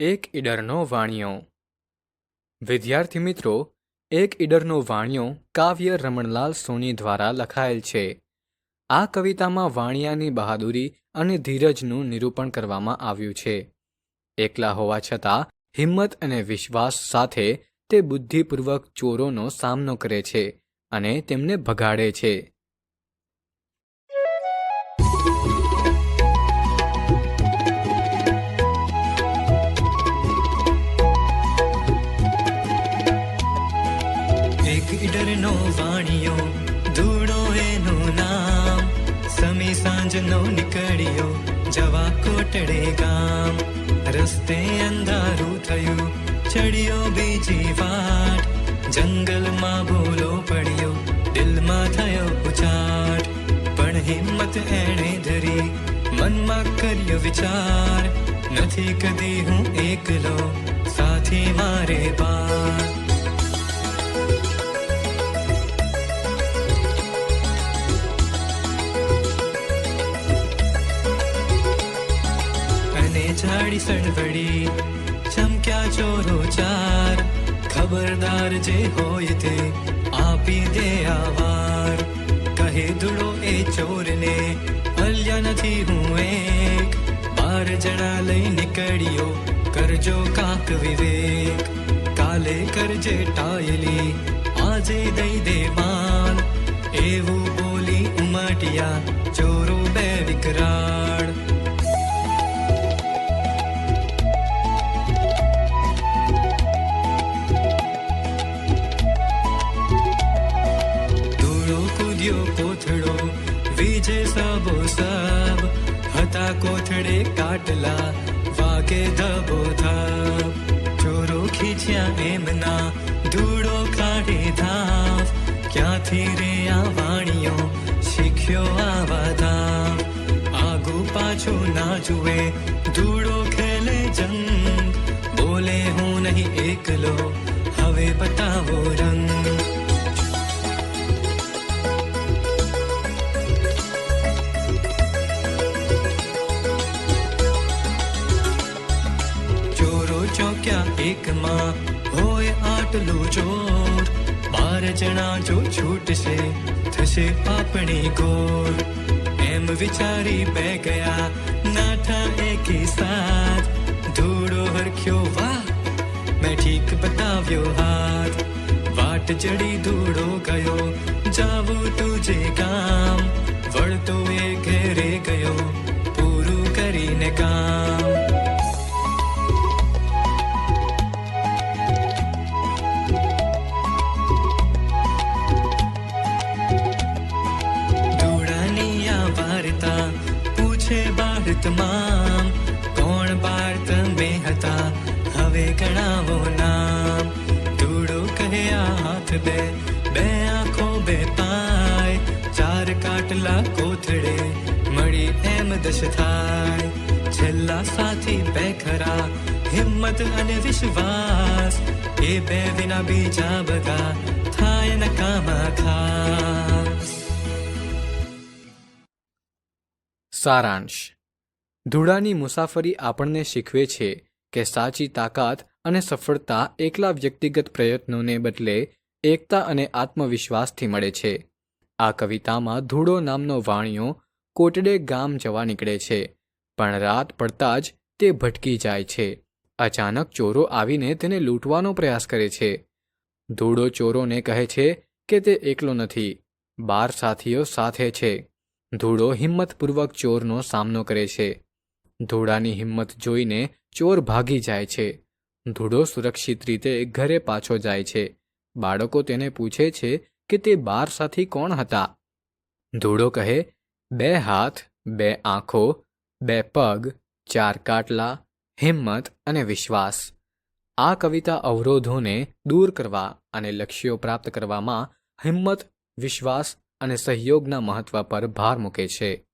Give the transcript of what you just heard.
એક ઈડરનો વાણિયો. વિદ્યાર્થી મિત્રો, એક ઈડરનો વાણિયો કાવ્ય રમણલાલ સોની દ્વારા લખાયેલ છે. આ કવિતામાં વાણિયાની બહાદુરી અને ધીરજનું નિરૂપણ કરવામાં આવ્યું છે. એકલા હોવા છતાં, હિંમત અને વિશ્વાસ સાથે તે બુદ્ધિપૂર્વક ચોરોનો સામનો કરે છે અને તેમને ભગાડે છે. એક ઈડરનો વાણિયો ધૂળો એનું નામ. સમી સાંજનો નીકળ્યો જવા કોટડે ગામ. રસ્તે અંધારું થયું, ચડ્યો બીજી વાટ. જંગલમાં ભૂલો પડ્યો, દિલમાં થયો ઉચાટ પણ હિંમત એણે ધરી, મનમાં કર્યો વિચાર. નથી કદી હું એકલો, સાથી મારે બાર અને સડવડી ચમક્યા ચોરો ચાર. ખબરદાર જે હોય તે આપી દે આવાર કહે ધૂળો એ ચોરને અલ્યા નથી હું એક. બાર જણા લઈ નીકળ્યો, કરજો કાક વિવેક. કાલે કરજે ટાયલી, આજે દઈ દે માન એવું બોલી ઉમટિયા ચોરો વીજે સબો સબ હતા કોથળે કાટલા વાગે ધબો ધબ ચોરો ખીચ્યા એમના ધૂળો કાઢે ધાવ ક્યાંથી રે આ વાણીઓ શીખ્યો આવા ધાવ આગુ પાછું ના જુએ ધૂળો ખેલે જંગ બોલે હું નહીં એકલો હવે બતાવો રંગ ચોરો ચોક્યા એકમાં હોય આટલું જોર બાર જણા જો છૂટશે થશે આપણી ગોળ એમ વિચારી બે ગયા નાઠા એકી સાથ ધૂળો હરખ્યો વાહ મેં ઠીક બતાવ્યો હાથ વાટ ચડી ધૂળો ગયો જાવું તુજે કામ વળતો એ ઘેરે ગયો પૂરું કરીને કામ તમામ કોણ બાળ તમે હતા? હવે ગણાવો નામ. ધૂળો કહે હાથ બે બે આંખો બે પાય. ચાર કાટલા કોથળે મળી એમ દશ થાય. છેલ્લા સાથી બે ખરા, હિંમત અને વિશ્વાસ. એ બે વિના બીજા બધા થાય નકામા ખાસ. સારાંશ. ધૂળાની મુસાફરી આપણને શીખવે છે કે સાચી તાકાત અને સફળતા એકલા વ્યક્તિગત પ્રયત્નોને બદલે એકતા અને આત્મવિશ્વાસથી મળે છે. આ કવિતામાં ધૂળો નામનો વાણિયો કોટડે ગામ જવા નીકળે છે, પણ રાત પડતા જ તે ભટકી જાય છે. અચાનક ચોરો આવીને તેને લૂંટવાનો પ્રયાસ કરે છે. ધૂળો ચોરોને કહે છે કે તે એકલો નથી, બાર સાથીઓ સાથે છે. ધૂળો હિંમતપૂર્વક ચોરનો સામનો કરે છે. ધૂળાની હિંમત જોઈને ચોર ભાગી જાય છે. ધૂળો સુરક્ષિત રીતે ઘરે પાછો જાય છે. બાળકો તેને પૂછે છે કે તે બાર સાથી કોણ હતા? ધૂળો કહે, બે હાથ, બે આંખો, બે પગ, ચાર કાટલા, હિંમત અને વિશ્વાસ. આ કવિતા અવરોધોને દૂર કરવા અને લક્ષ્યો પ્રાપ્ત કરવામાં હિંમત, વિશ્વાસ અને સહયોગના મહત્વ પર ભાર મૂકે છે.